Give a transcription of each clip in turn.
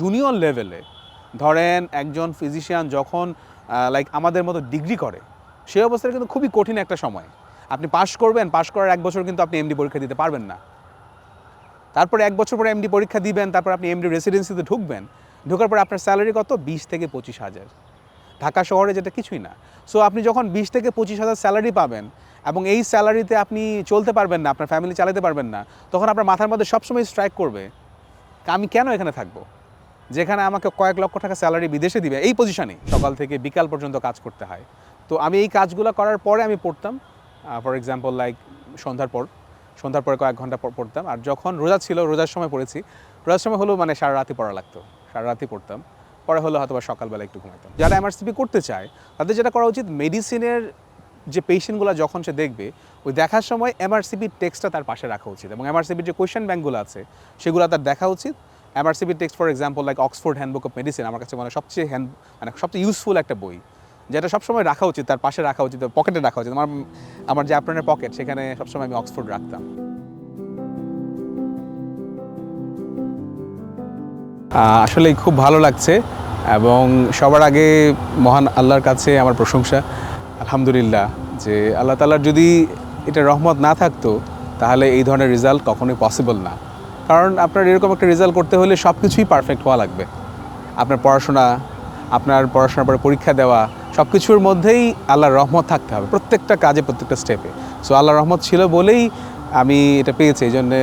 Junior লেভেলে ধরেন একজন ফিজিশিয়ান যখন লাইক আমাদের মতো ডিগ্রি করে সেই অবস্থায় কিন্তু খুবই কঠিন একটা সময়। আপনি পাশ করবেন পাশ করার এক বছর কিন্তু আপনি এমডি পরীক্ষা দিতে পারবেন না। তারপরে এক বছর পরে এমডি পরীক্ষা দিবেন, তারপর আপনি এমডি রেসিডেন্সিতে ঢুকবেন, ঢোকার পরে আপনার স্যালারি কত? বিশ থেকে পঁচিশ হাজার। ঢাকা শহরে যেটা কিছুই না। সো আপনি যখন বিশ থেকে পঁচিশ হাজার স্যালারি পাবেন এবং এই স্যালারিতে আপনি চলতে পারবেন না, আপনার ফ্যামিলি চালাতে পারবেন না, তখন আপনার মাথার মধ্যে সবসময় স্ট্রাইক করবে, আমি কেন এখানে থাকব? যেখানে আমাকে কয়েক লক্ষ টাকা স্যালারি বিদেশে দিবে, এই পজিশনে সকাল থেকে বিকাল পর্যন্ত কাজ করতে হয়। তো আমি এই কাজগুলো করার পরে আমি পড়তাম ফর এক্সাম্পল লাইক সন্ধ্যার পর, সন্ধ্যার পরে কয়েক ঘণ্টা পড়তাম। আর যখন রোজা ছিল, রোজার সময় পড়েছি, রোজার সময় হলো মানে সারা রাতি পড়া লাগতো, সারা রাতি পড়তাম। পরে হলো হয়তো সকালবেলা একটু ঘুমাইতাম। যারা এমআরসিপি করতে চায়, তাদের যেটা করা উচিত মেডিসিনের যে পেশেন্টগুলো যখন সে দেখবে, ওই দেখার সময় এমআরসিপির টেক্সটটা তার পাশে রাখা উচিত। এবং এমআরসিপির যে কোয়েশ্চেন ব্যাঙ্কগুলো আছে, সেগুলো তার দেখা উচিত। এমআরসিপির text for example like Oxford handbook of medicine আমার কাছে মানে সবচেয়ে হ্যান্ড মানে সবচেয়ে ইউজফুল একটা বই, যেটা সবসময় রাখা উচিত, তার পাশে রাখা উচিত পকেটে রাখা উচিত। আমার আমার যে আপনার পকেট সেখানে সবসময় আমি অক্সফোর্ড রাখতাম। আসলে খুব ভালো লাগছে, এবং সবার আগে মহান আল্লাহর কাছে আমার প্রশংসা। আলহামদুলিল্লাহ যে আল্লাহ তালার যদি এটা রহমত না থাকতো, তাহলে এই ধরনের রেজাল্ট কখনোই পসিবল না। কারণ আপনার এরকম একটা রেজাল্ট করতে হলে সব কিছুই পারফেক্ট হওয়া লাগবে। আপনার পড়াশোনা, আপনার পড়াশোনার পরে পরীক্ষা দেওয়া সব কিছুর মধ্যেই আল্লাহর রহমত থাকতে হবে, প্রত্যেকটা কাজে, প্রত্যেকটা স্টেপে সো আল্লাহর রহমত ছিল বলেই আমি এটা পেয়েছি, এই জন্যে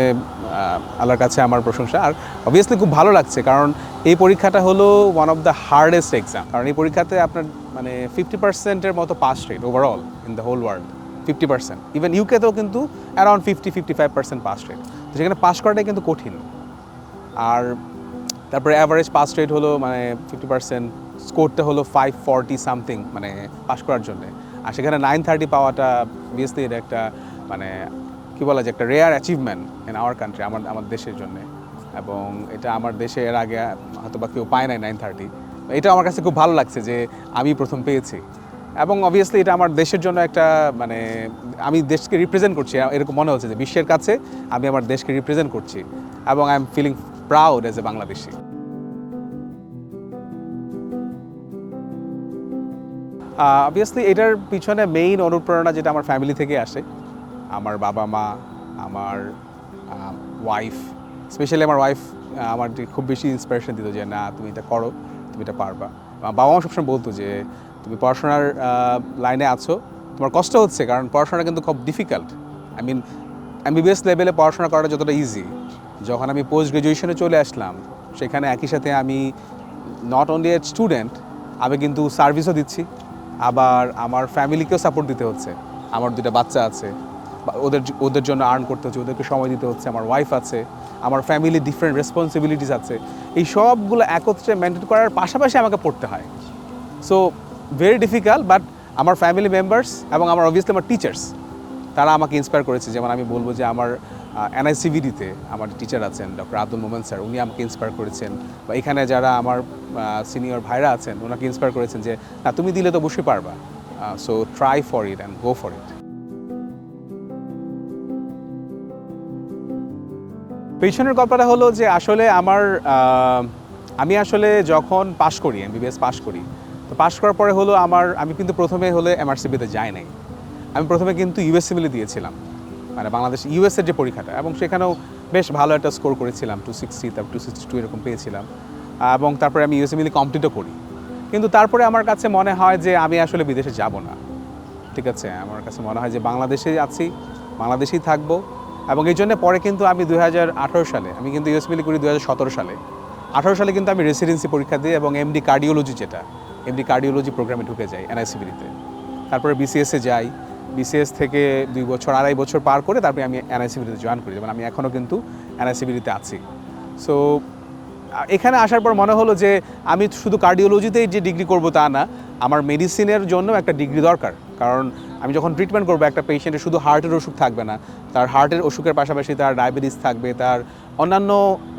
আল্লাহর কাছে আমার প্রশংসা। আর অবভিয়াসলি খুব ভালো লাগছে, কারণ এই পরীক্ষাটা হলো one of the hardest exam কারণ এই পরীক্ষাতে আপনার মানে ফিফটি পার্সেন্টের মতো pass rate overall in the whole world fifty percent even ইউকেতেও কিন্তু around fifty fifty five percent pass rate তো সেখানে পাস করাটাই কিন্তু কঠিন। আর তারপরে অ্যাভারেজ পাস রেট হলো মানে ফিফটি পার্সেন্ট স্কোরটা হলো ফাইভ ফর্টি সামথিং মানে পাস করার জন্যে। আর সেখানে নাইন থার্টি পাওয়াটা অবভিয়াসলি এটা একটা মানে কী বলা যায়, একটা rare achievement in our country আমার আমার দেশের জন্য। এবং এটা আমার দেশে এর আগে হয়তো বা কেউ পায় নাই নাইন থার্টি এটা আমার কাছে খুব ভালো লাগছে যে আমি প্রথম পেয়েছি। এবং অবভিয়াসলি এটা আমার দেশের জন্য একটা মানে আমি দেশকে রিপ্রেজেন্ট করছি। এরকম মনে হচ্ছে যে বিশ্বের কাছে আমি আমার দেশকে রিপ্রেজেন্ট করছি এবং I am feeling proud as a Bangladeshi obviously এটার পিছনে মেইন অনুপ্রেরণা যেটা আমার ফ্যামিলি থেকে আসে, আমার বাবা মা, আমার ওয়াইফ স্পেশালি আমার ওয়াইফ আমার খুব বেশি ইন্সপিরেশন দিত যে, না, তুমি এটা করো, তুমি এটা পারবা। বাবা মা সবসময় বলতো যে তুমি পড়াশোনার লাইনে আছো। তোমার কষ্ট হচ্ছে কারণ পড়াশোনা কিন্তু খুব ডিফিকাল্ট আই মিন এমবিবিএস লেভেলে পড়াশোনা করাটা যতটা ইজি যখন আমি পোস্ট গ্রাজুয়েশনে চলে আসলাম, সেখানে একই সাথে আমি নট অনলি এ স্টুডেন্ট আমি কিন্তু সার্ভিসও দিচ্ছি। আবার আমার ফ্যামিলিকেও সাপোর্ট দিতে হচ্ছে। আমার দুটা বাচ্চা আছে। ওদের ওদের জন্য আর্ন করতে হচ্ছে। ওদেরকে সময় দিতে হচ্ছে। আমার ওয়াইফ আছে। আমার ফ্যামিলি ডিফারেন্ট রেসপন্সিবিলিটিস আছে। এই সবগুলো একত্রে মেনটেন করার পাশাপাশি আমাকে পড়তে হয়। সো ভেরি ডিফিকাল্ট বাট আমার ফ্যামিলি মেম্বার্স এবং আমার অবভিয়াসলি আমার টিচার্স তারা আমাকে ইন্সপায়ার করেছে। যেমন আমি বলব যে আমার এনআইসিভিডিতে আমার টিচার আছেন ডক্টর আব্দুল মোমেন স্যার, উনি আমাকে ইন্সপায়ার করেছেন। বা এখানে যারা আমার সিনিয়র ভাইরা আছেন, ওনাকে ইন্সপায়ার করেছেন যে, না, তুমি দিলে তো বসে পারবা। So try for it and go for it পেছনের গল্পটা হলো যে আসলে আমার আমি আসলে যখন পাশ করি এমবিবিএস পাশ করি তো পাশ করার পরে হলো আমার, আমি কিন্তু প্রথমে হলে এমআরসিবিতে যাই নাই। আমি প্রথমে কিন্তু ইউএসসিবিলি দিয়েছিলাম। মানে বাংলাদেশ ইউএসের যে পরীক্ষাটা, এবং সেখানেও বেশ ভালো একটা স্কোর করেছিলাম টু সিক্সটি তারপর টু সিক্সটি টু এরকম পেয়েছিলাম। এবং তারপরে আমি ইউএসএমিলি কমপ্লিটও করি। কিন্তু তারপরে আমার কাছে মনে হয় যে আমি আসলে বিদেশে যাব না। ঠিক আছে? আমার কাছে মনে হয় যে বাংলাদেশে আছি, বাংলাদেশেই থাকব। এবং এই জন্য পরে কিন্তু আমি দু হাজার আঠারো সালে, আমি কিন্তু ইউএস মিলি করি দু হাজার সতেরো সালে। আঠারো সালে কিন্তু আমি রেসিডেন্সি পরীক্ষা দিই এবং এমডি কার্ডিওলজি যেটা এমডি কার্ডিওলজি প্রোগ্রামে ঢুকে যাই এনআইসিবিতে তারপরে বিসিএসে যাই। বিসিএস থেকে দুই বছর, আড়াই বছর পার করে তারপরে আমি এনআইসিবিতে জয়েন করি। যেমন আমি এখনও কিন্তু এনআইসিবিলিতে আছি। সো এখানে আসার পর মনে হলো যে আমি শুধু কার্ডিওলজিতেই যে ডিগ্রি করব তা না, আমার মেডিসিনের জন্য একটা ডিগ্রি দরকার। কারণ আমি যখন ট্রিটমেন্ট করব, একটা পেশেন্টের শুধু হার্টের অসুখ থাকবে না, তার হার্টের অসুখের পাশাপাশি তার ডায়াবেটিস থাকবে, তার অন্যান্য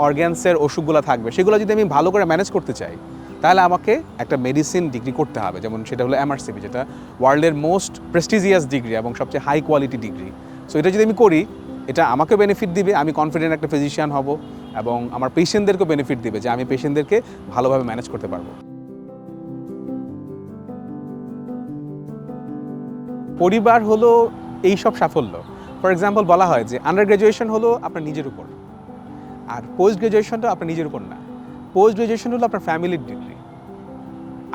অর্গ্যানসের অসুখগুলো থাকবে, সেগুলো যদি আমি ভালো করে ম্যানেজ করতে চাই তাহলে আমাকে একটা মেডিসিন ডিগ্রি করতে হবে। যেমন সেটা হলো এমআরসিপি যেটা ওয়ার্ল্ডের মোস্ট প্রেস্টিজিয়াস ডিগ্রি এবং সবচেয়ে হাই কোয়ালিটি ডিগ্রি সো এটা যদি আমি করি, এটা আমাকে বেনিফিট দিবে, আমি কনফিডেন্ট একটা ফিজিশিয়ান হব এবং আমার পেশেন্টদেরকেও বেনিফিট দিবে যে আমি পেশেন্টদেরকে ভালোভাবে ম্যানেজ করতে পারব। পরিবার হলো এই সব সাফল্য। ফর এক্সাম্পল বলা হয় যে আন্ডার গ্র্যাজুয়েশন হলো আপনার নিজের উপর। আর পোস্ট গ্র্যাজুয়েশনটা আপনার নিজের উপর না। পোস্ট গ্র্যাজুয়েশন হলো আপনার ফ্যামিলির ডিগ্রি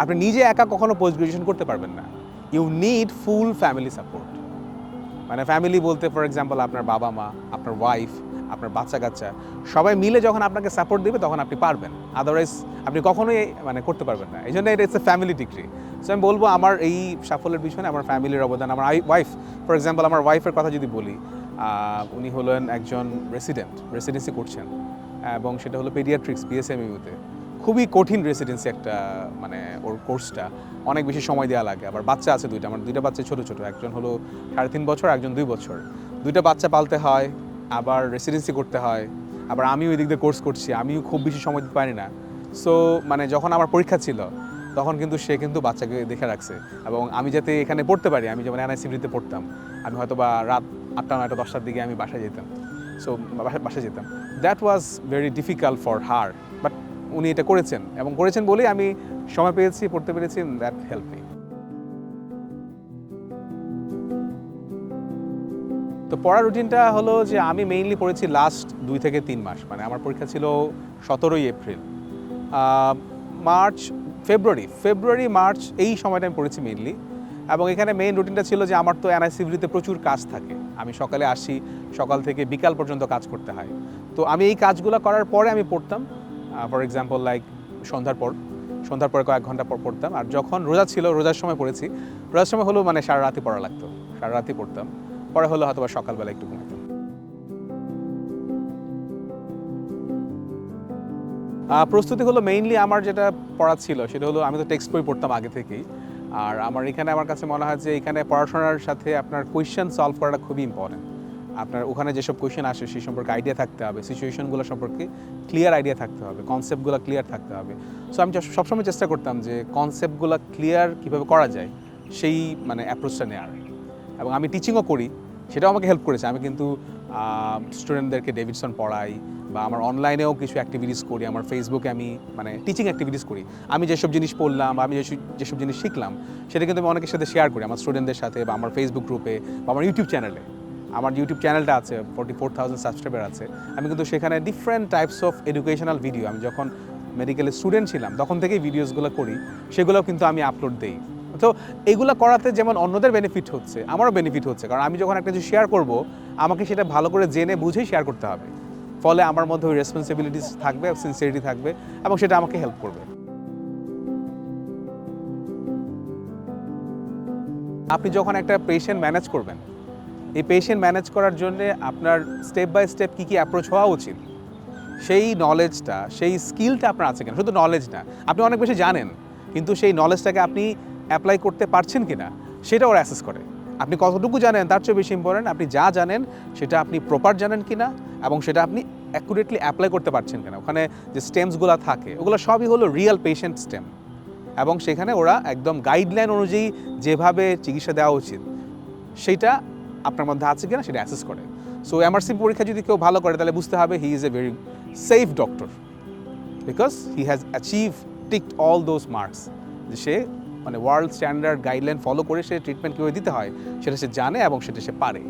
আপনি নিজে একা কখনো পোস্ট গ্র্যাজুয়েশন করতে পারবেন না। You need full family support মানে ফ্যামিলি বলতে ফর এক্সাম্পল আপনার বাবা মা, আপনার ওয়াইফ আপনার বাচ্চা কাচ্চা সবাই মিলে যখন আপনাকে সাপোর্ট দেবে, তখন আপনি পারবেন। আদারওয়াইজ আপনি কখনোই মানে করতে পারবেন না। এই জন্য এটা it's a family degree so আমি বলব, আমার এই সাফল্যের পিছনে আমার ফ্যামিলির অবদান, আমার ওয়াইফ ফর এক্সাম্পল আমার ওয়াইফের কথা যদি বলি উনি হলেন একজন রেসিডেন্ট রেসিডেন্সি করছেন, এবং সেটা হলো পেডিয়াট্রিক্স বিএসএমইউতে খুবই কঠিন রেসিডেন্সি একটা মানে ওর কোর্সটা অনেক বেশি সময় দেওয়া লাগে। আবার বাচ্চা আছে দুইটা। আমার দুইটা বাচ্চা ছোটো ছোটো। একজন হলো সাড়ে তিন বছর, একজন দুই বছর। দুইটা বাচ্চা পালতে হয়, আবার রেসিডেন্সি করতে হয়। আবার আমিও ওই দিক দিয়ে কোর্স করছি। আমিও খুব বেশি সময় দিতে পারি না। সো মানে যখন আমার পরীক্ষা ছিল, তখন কিন্তু সে কিন্তু বাচ্চাকে দেখে রাখছে। এবং আমি যাতে এখানে পড়তে পারি, আমি যেমন এনআইসিবিতে পড়তাম, আমি হয়তো বা রাত আটটা, নয়টা, দশটার দিকে আমি বাসায় যেতাম। সো বাসায় যেতাম। That was very difficult for her but উনি এটা করেছেন এবং করেছেন বলেই আমি সময় পেয়েছি, পড়তে পেরেছি দ্যাট হেল্প মি তো পড়ার রুটিনটা হলো যে আমি মেইনলি পড়েছি লাস্ট দুই থেকে তিন মাস মানে আমার পরীক্ষা ছিল সতেরোই April. March, February February, March এই সময়টা আমি পড়েছি মেইনলি এবং এখানে মেইন রুটিনটা ছিল যে আমার তো এনআইসিভিতে প্রচুর কাজ থাকে। আমি সকালে আসি, সকাল থেকে বিকাল পর্যন্ত কাজ করতে হয়। তো আমি এই কাজগুলো করার পরে আমি পড়তাম। ফর এক্সাম্পল লাইক সন্ধ্যার পর, সন্ধ্যার পরে কয়েক ঘণ্টা পর পড়তাম। আর যখন রোজা ছিল, রোজার সময় পড়েছি। রোজার সময় হলো মানে সারা রাতে পড়া লাগতো। সারা রাতে পড়তাম। পরে হলো হয়তো সকালবেলা একটু ঘুমাতাম প্রস্তুতি হলো মেইনলি আমার যেটা পড়া ছিল, সেটা হলো আমি তো টেক্সট বই পড়তাম আগে থেকেই। আর আমার এখানে আমার কাছে মনে হয় যে এখানে পড়াশোনার সাথে আপনার কোয়েশ্চেন সলভ করাটা খুবই ইম্পর্টেন্ট আপনার ওখানে যেসব কোয়েশ্চেন আসে, সেই সম্পর্কে আইডিয়া থাকতে হবে। সিচুয়েশনগুলো সম্পর্কে ক্লিয়ার আইডিয়া থাকতে হবে। কনসেপ্টগুলো ক্লিয়ার থাকতে হবে। সো আমি সব- সবসময় চেষ্টা করতাম যে কনসেপ্টগুলো ক্লিয়ার কীভাবে করা যায়, সেই মানে অ্যাপ্রোচটা নেওয়ার এবং আমি টিচিংও করি, সেটাও আমাকে হেল্প করেছে। আমি কিন্তু স্টুডেন্টদেরকে ডেভিডসন পড়াই বা আমার অনলাইনেও কিছু অ্যাক্টিভিটিস করি। আমার ফেসবুকে আমি মানে টিচিং অ্যাক্টিভিটিস করি। আমি যেসব জিনিস পড়লাম বা আমি যেসব জিনিস শিখলাম, সেটা কিন্তু আমি অনেকের সাথে শেয়ার করি। আমার স্টুডেন্টদের সাথে বা আমার ফেসবুক গ্রুপে বা আমার ইউটিউব চ্যানেলে আমার ইউটিউব চ্যানেলটা আছে ফোর্টি ফোর থাউজেন্ড সাবস্ক্রাইবার আছে। আমি কিন্তু সেখানে different types of educational video আমি যখন মেডিকেলের স্টুডেন্ট ছিলাম, তখন থেকেই ভিডিওসগুলো করি, সেগুলোও কিন্তু আমি আপলোড দিই। তো এগুলো করাতে যেমন অন্যদের বেনিফিট হচ্ছে, আমারও বেনিফিট হচ্ছে, কারণ আমি যখন একটা কিছু শেয়ার করব, আমাকে সেটা ভালো করে জেনে বুঝেই শেয়ার করতে হবে। ফলে আমার মধ্যে ওই রেসপন্সিবিলিটিস থাকবে সিনসিয়ারিটি থাকবে, এবং সেটা আমাকে হেল্প করবে। আপনি যখন একটা পেশেন্ট ম্যানেজ করবেন এই পেশেন্ট ম্যানেজ করার জন্য আপনার স্টেপ বাই স্টেপ কী কী অ্যাপ্রোচ হওয়া উচিত? সেই নলেজটা সেই স্কিলটা আপনার আছে কিনা? শুধু নলেজ না, আপনি অনেক বেশি জানেন, কিন্তু সেই নলেজটাকে আপনি অ্যাপ্লাই করতে পারছেন কি না সেটা ওরা অ্যাসেস করে। আপনি কতটুকু জানেন তার চেয়ে বেশি ইম্পর্টেন্ট আপনি যা জানেন সেটা আপনি প্রপার জানেন কি না এবং সেটা আপনি অ্যাকুরেটলি অ্যাপ্লাই করতে পারছেন কিনা। ওখানে যে স্টেমসগুলো থাকে, ওগুলো সবই হলো রিয়েল পেশেন্ট স্টেম এবং সেখানে ওরা একদম গাইডলাইন অনুযায়ী যেভাবে চিকিৎসা দেওয়া উচিত সেইটা আপনার মধ্যে আছে কিনা সেটা অ্যাসেস করে। সো এমআরসি পরীক্ষা যদি কেউ ভালো করে, তাহলে বুঝতে হবে he is a very safe doctor because he has achieve ticked all those marks যে সে মানে ওয়ার্ল্ড স্ট্যান্ডার্ড গাইডলাইন ফলো করে সে ট্রিটমেন্ট কীভাবে দিতে হয়, সেটা সে জানে এবং সেটা সে পারে।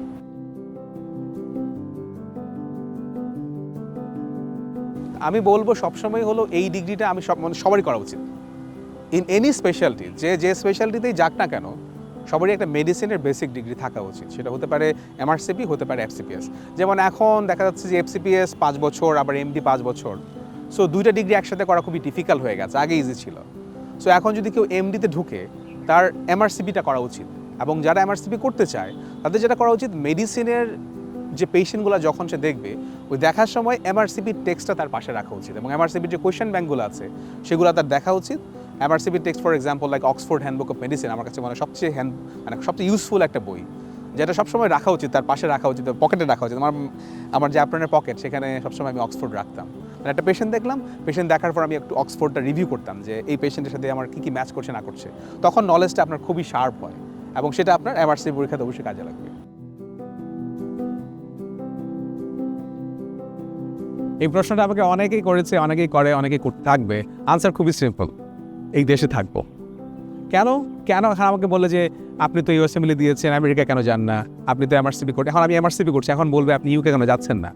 আমি বলব সবসময় হলো এই ডিগ্রিটা আমি সব মানে সবারই করা উচিত। ইন এনি স্পেশালিটি যে যে স্পেশালিটিতেই যাক না কেন সবারই একটা মেডিসিনের বেসিক ডিগ্রি থাকা উচিত। সেটা হতে পারে এমআরসিপি হতে পারে এফসিপিএস যেমন এখন দেখা যাচ্ছে যে এফসিপিএস পাঁচ বছর, আবার এমডি পাঁচ বছর। সো দুইটা ডিগ্রি একসাথে করা খুবই ডিফিকাল্ট হয়ে গেছে, আগে ইজি ছিল। সো এখন যদি কেউ এমডিতে ঢুকে, তার এমআরসিপিটা করা উচিত। এবং যারা এমআরসিপি করতে চায়, তাদের যেটা করা উচিত মেডিসিনের যে পেশেন্টগুলো যখন সে দেখবে, ওই দেখার সময় এমআরসিপির টেক্সটটা তার পাশে রাখা উচিত। এবং এমআরসিপির যে কোয়েশ্চেন ব্যাঙ্কগুলো আছে, সেগুলো তার দেখা উচিত। এমআরসিপির text for example like Oxford handbook of medicine আমার কাছে মানে সবচেয়ে হ্যান্ড মানে সবচেয়ে ইউজফুল একটা বই, যেটা সবসময় রাখা উচিত, তার পাশে রাখা উচিত পকেটে রাখা উচিত। আমার আমার যে আপনার পকেট সেখানে সবসময় আমি অক্সফোর্ড রাখতাম। মানে একটা পেশেন্ট দেখলাম পেশেন্ট দেখার পর আমি একটু অক্সফোর্ডটা রিভিউ করতাম, যে এই পেশেন্টের সাথে আমার কী কী ম্যাচ করছে, না করছে। তখন নলেজটা আপনার খুবই শার্প হয়, এবং সেটা আপনার এমআরসি পরীক্ষাতে অবশ্যই কাজে লাগবে। এই প্রশ্নটা আমাকে অনেকেই করেছে, অনেকেই করে, অনেকেই থাকবে। আনসার খুবই সিম্পল এই দেশে থাকব। কেন? কেন? এখন আমাকে বলে যে, আপনি তো ইউএস মিলে দিয়েছেন, আমেরিকা কেন যান না? আপনি তো এমআরসিপি করতে এখন আমি এমআরসিপি করছি, এখন বলবে আপনি ইউকে কেন যাচ্ছেন না?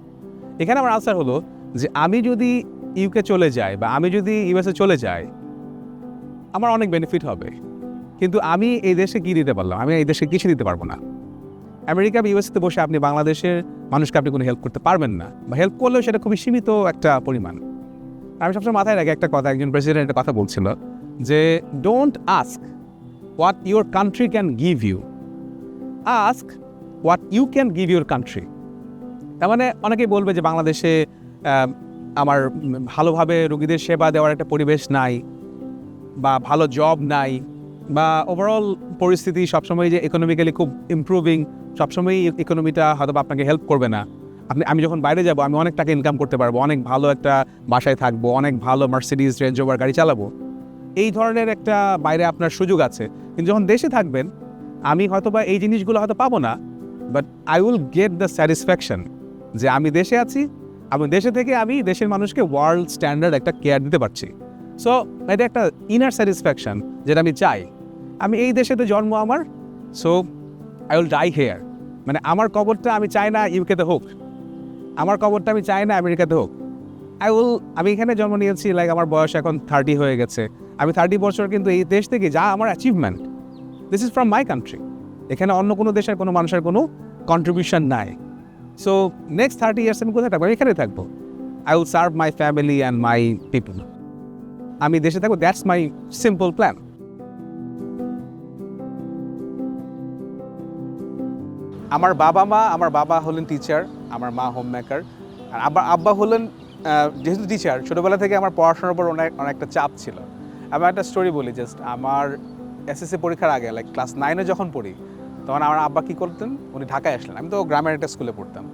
এখানে আমার আনসার হলো যে, আমি যদি ইউকে চলে যাই বা আমি যদি ইউএসএ চলে যাই, আমার অনেক বেনিফিট হবে। কিন্তু আমি এই দেশে কী দিতে পারলাম? আমি এই দেশে কিছু দিতে পারব না। আমেরিকা বা ইউএসএতে বসে আপনি বাংলাদেশের মানুষকে আপনি কোনো হেল্প করতে পারবেন না বা হেল্প করলেও সেটা খুবই সীমিত একটা পরিমাণ। আমি সবসময় মাথায় রাখি, একটা কথা, একজন প্রেসিডেন্ট একটা কথা বলছিল যে don't ask what your country can give you ask what you can give your country তার মানে অনেকেই বলবে যে বাংলাদেশে আমার ভালোভাবে রুগীদের সেবা দেওয়ার একটা পরিবেশ নাই বা ভালো জব নাই বা ওভারঅল পরিস্থিতি সবসময় যে ইকোনমিক্যালি খুব ইমপ্রুভিং সবসময় ইকোনমিটা হয়তো আপনাকে হেল্প করবে না। আপনি, আমি যখন বাইরে যাব, আমি অনেক টাকা ইনকাম করতে পারব, অনেক ভালো একটা বাসায় থাকব, অনেক ভালো মার্সিডিজ রেঞ্জ ওভার গাড়ি চালাবো। এই ধরনের একটা বাইরে আপনার সুযোগ আছে। কিন্তু যখন দেশে থাকবেন, আমি হয়তো বা এই জিনিসগুলো হয়তো পাবো না but I will get the satisfaction যে আমি দেশে আছি, আমি দেশে থেকে আমি দেশের মানুষকে ওয়ার্ল্ড স্ট্যান্ডার্ড একটা কেয়ার দিতে পারছি। সো এটা একটা ইনার স্যাটিসফ্যাকশন যেটা আমি চাই। আমি এই দেশেতে জন্ম আমার so I will die here মানে আমার কবরটা আমি চাই না ইউকেতে হোক, আমার কবরটা আমি চাই না আমেরিকাতে হোক। আই উইল আমি এখানে জন্ম নিয়েছি লাইক আমার বয়স এখন থার্টি হয়ে গেছে। আমি থার্টি বছর কিন্তু এই দেশ থেকে যা আমার achievement this is from my country এখানে অন্য কোনো দেশের কোনো মানুষের কোনো কন্ট্রিবিউশন নাই। সো নেক্সট থার্টি ইয়ার্স আমি কোথায় থাকব? এখানে থাকব। I will serve my family and my people আমি দেশে থাকব দ্যাটস মাই সিম্পল প্ল্যান আমার বাবা মা, আমার বাবা হলেন টিচার আমার মা হোম মেকার আর আব্বা আব্বা হলেন যেহেতু টিচার ছোটোবেলা থেকে আমার পড়াশোনার উপর অনেক, অনেকটা চাপ ছিল। আমি একটা স্টোরি বলি জাস্ট আমার এসএসসি পরীক্ষার আগে লাইক ক্লাস নাইনে যখন পড়ি, তখন আমার আব্বা কী করতেন, উনি ঢাকায় আসলেন। আমি তো গ্রামের একটা স্কুলে পড়তাম।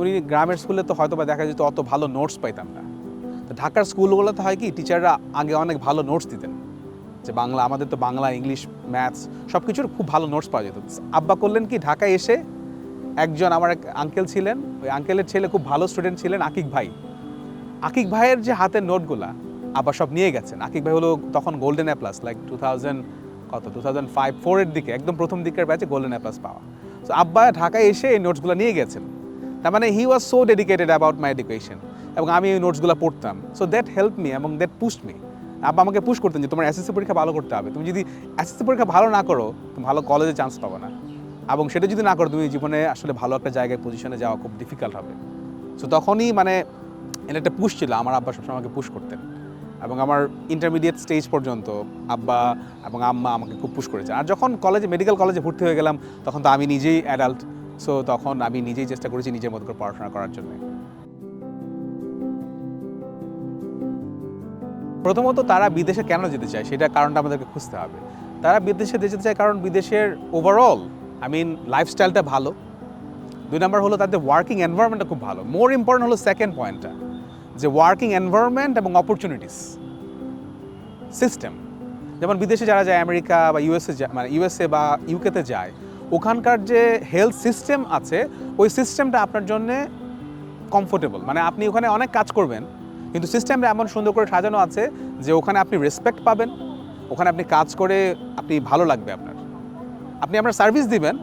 উনি গ্রামের স্কুলে তো হয়তো বা দেখা যেত অত ভালো নোটস পাইতাম না। তো ঢাকার স্কুলগুলোতে হয় কি টিচাররা আগে অনেক ভালো নোটস দিতেন। যে বাংলা, আমাদের তো বাংলা ইংলিশ ম্যাথস সব কিছুর খুব ভালো নোটস পাওয়া যেত। আব্বা করলেন কি, ঢাকায় এসে একজন আমার এক আঙ্কেল ছিলেন, ওই আঙ্কেলের ছেলে খুব ভালো স্টুডেন্ট ছিলেন, আকিক ভাই। আকিক ভাইয়ের যে হাতের নোটগুলা আব্বা সব নিয়ে গেছেন। আকিক ভাই হলো তখন golden A plus like two thousand কত? টু থাউজেন্ড ফাইভ ফোরের দিকে, একদম প্রথম দিকের ব্যাচে গোল্ডেন এ প্লাস পাওয়া। তো আব্বা ঢাকায় এসে এই নোটসগুলো নিয়ে গেছেন। তার মানে he was so dedicated about my education এবং আমি এই নোটসগুলো পড়তাম। সো দ্যাট হেল্প মি এবং দ্যাট পুস্ট মি আব্বা আমাকে পুশ করতেন যে, তোমার এসএসসি পরীক্ষা ভালো করতে হবে। তুমি যদি এসএসসি পরীক্ষা ভালো না করো, তুমি ভালো কলেজে চান্স পাবো না। এবং সেটা যদি না করো, তুমি জীবনে আসলে ভালো একটা জায়গায় পজিশনে যাওয়া খুব ডিফিকাল্ট হবে। সো তখনই মানে এটা একটা পুশ ছিল। আমার আব্বা সবসময় আমাকে পুশ করতেন। এবং আমার ইন্টারমিডিয়েট স্টেজ পর্যন্ত আব্বা এবং আম্মা আমাকে খুব পুশ করেছে। আর যখন কলেজে মেডিকেল কলেজে ভর্তি হয়ে গেলাম, তখন তো আমি নিজেই অ্যাডাল্ট সো তখন আমি নিজেই চেষ্টা করেছি নিজের মতো করে পড়াশোনা করার জন্য। প্রথমত তারা বিদেশে কেন যেতে চায় সেটা কারণটা আমাদেরকে খুঁজতে হবে। তারা বিদেশে যেতে চায় কারণ বিদেশের ওভারঅল আই মিন লাইফস্টাইলটা ভালো। দুই নম্বর হলো তাদের ওয়ার্কিং এনভায়রনমেন্টটা খুব ভালো। মোর ইম্পর্টেন্ট হলো সেকেন্ড পয়েন্টটা যে ওয়ার্কিং এনভায়রনমেন্ট এবং অপরচুনিটিস সিস্টেম যেমন বিদেশে যারা যায়, আমেরিকা বা ইউএসএ মানে ইউএসএ বা ইউকেতে যায়, ওখানকার যে হেলথ সিস্টেম আছে, ওই সিস্টেমটা আপনার জন্যে কমফোর্টেবল মানে আপনি ওখানে অনেক কাজ করবেন, কিন্তু সিস্টেমটা এমন সুন্দর করে সাজানো আছে যে ওখানে আপনি রেসপেক্ট পাবেন, ওখানে আপনি কাজ করে আপনি ভালো লাগবে আপনার। আপনি আপনার সার্ভিস দিবেন,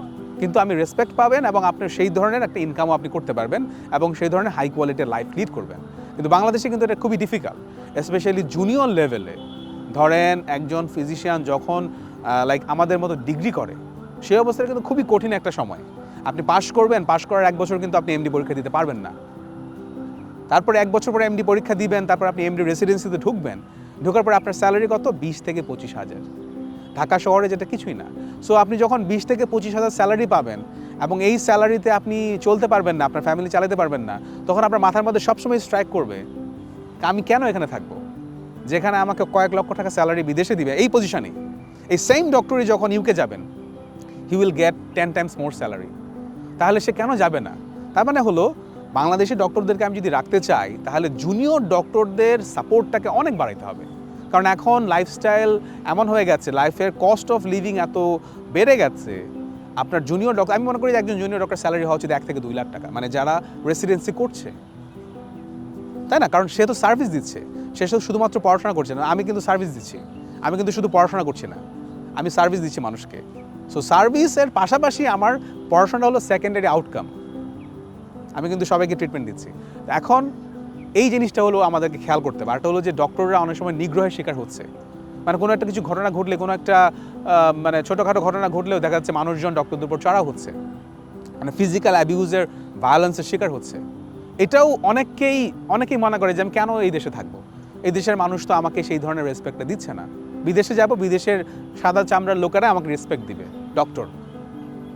কিন্তু আপনি রেসপেক্ট পাবেন এবং আপনার সেই ধরনের একটা ইনকামও আপনি করতে পারবেন এবং সেই ধরনের হাই কোয়ালিটির লাইফ লিড করবেন। কিন্তু বাংলাদেশে কিন্তু এটা খুবই ডিফিকাল্ট স্পেশালি জুনিয়র লেভেলে ধরেন একজন ফিজিশিয়ান যখন লাইক আমাদের মতো ডিগ্রি করে, সেই অবস্থায় কিন্তু খুবই কঠিন একটা সময়। আপনি পাশ করবেন পাশ করার এক বছর কিন্তু আপনি এমডি পরীক্ষা দিতে পারবেন না। তারপরে এক বছর পরে এমডি পরীক্ষা দিবেন, তারপর আপনি এমডি রেসিডেন্সিতে ঢুকবেন। ঢোকার পর আপনার স্যালারি কত? বিশ থেকে পঁচিশ হাজার। ঢাকা শহরে যেটা কিছুই না। সো আপনি যখন বিশ থেকে পঁচিশ হাজার স্যালারি পাবেন এবং এই স্যালারিতে আপনি চলতে পারবেন না, আপনার ফ্যামিলি চালাতে পারবেন না, তখন আপনার মাথার মধ্যে সবসময় স্ট্রাইক করবে আমি কেন এখানে থাকব? যেখানে আমাকে কয়েক লক্ষ টাকা স্যালারি বিদেশে দিবে, এই পজিশনে এই সেম ডক্টরই যখন ইউকে যাবেন he will get ten times more salary তাহলে সে কেন যাবে না? তার মানে হলো, বাংলাদেশি ডক্টরদেরকে আমি যদি রাখতে চাই, তাহলে জুনিয়র ডক্টরদের সাপোর্টটাকে অনেক বাড়াইতে হবে। কারণ এখন লাইফস্টাইল এমন হয়ে গেছে লাইফের কস্ট অফ লিভিং এত বেড়ে গেছে আপনার জুনিয়র ডক্টর আমি মনে করি একজন জুনিয়র ডক্টর স্যালারি হওয়া উচিত এক থেকে দুই লাখ টাকা। মানে যারা রেসিডেন্সি করছে। তাই না? কারণ সে তো সার্ভিস দিচ্ছে। সে শুধু শুধুমাত্র পড়াশোনা করছে না। আমি কিন্তু সার্ভিস দিচ্ছি। আমি কিন্তু শুধু পড়াশোনা করছি না। আমি সার্ভিস দিচ্ছি মানুষকে। সো সার্ভিসের পাশাপাশি আমার পড়াশোনাটা হলো সেকেন্ডারি আউটকাম আমি কিন্তু সবাইকে ট্রিটমেন্ট দিচ্ছি। এখন এই জিনিসটা হলো আমাদেরকে খেয়াল করতে হবে। আরটা হলো যে ডক্টররা অনেক সময় নিগ্রহের শিকার হচ্ছে। মানে কোনো একটা কিছু ঘটনা ঘটলে, কোনো একটা মানে ছোটোখাটো ঘটনা ঘটলেও দেখা যাচ্ছে মানুষজন ডক্টরদের উপর চড়া হচ্ছে। মানে ফিজিক্যাল অ্যাবিউজের ভায়োলেন্সের শিকার হচ্ছে। এটাও অনেককেই, অনেকেই মনে করে যে আমি কেন এই দেশে থাকব? এই দেশের মানুষ তো আমাকে সেই ধরনের রেসপেক্টটা দিচ্ছে না। বিদেশে যাব, বিদেশের সাদা চামড়ার লোকেরা আমাকে রেসপেক্ট দিবে ডক্টর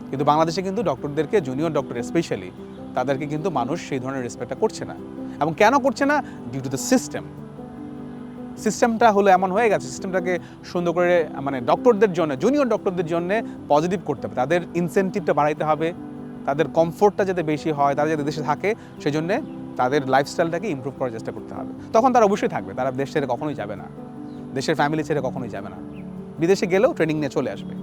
কিন্তু বাংলাদেশে কিন্তু ডক্টরদেরকে জুনিয়র ডক্টর স্পেশালি তাদেরকে কিন্তু মানুষ সেই ধরনের রেসপেক্টটা করছে না। এবং কেন করছে না? ডিউ টু দ্য সিস্টেম সিস্টেমটা হলো এমন হয়ে গেছে, সিস্টেমটাকে সুন্দর করে মানে ডক্টরদের জন্য জুনিয়র ডক্টরদের জন্য পজিটিভ করতে হবে। তাদের ইনসেন্টিভটা বাড়াইতে হবে, তাদের কমফোর্টটা যাতে বেশি হয়, তারা যাতে দেশে থাকে সেই জন্যে তাদের লাইফস্টাইলটাকে ইম্প্রুভ করার চেষ্টা করতে হবে। তখন তারা অবশ্যই থাকবে, তারা দেশ ছেড়ে কখনোই যাবে না। দেশের ফ্যামিলি ছেড়ে কখনোই যাবে না। বিদেশে গেলেও ট্রেনিং নিয়ে চলে আসবে।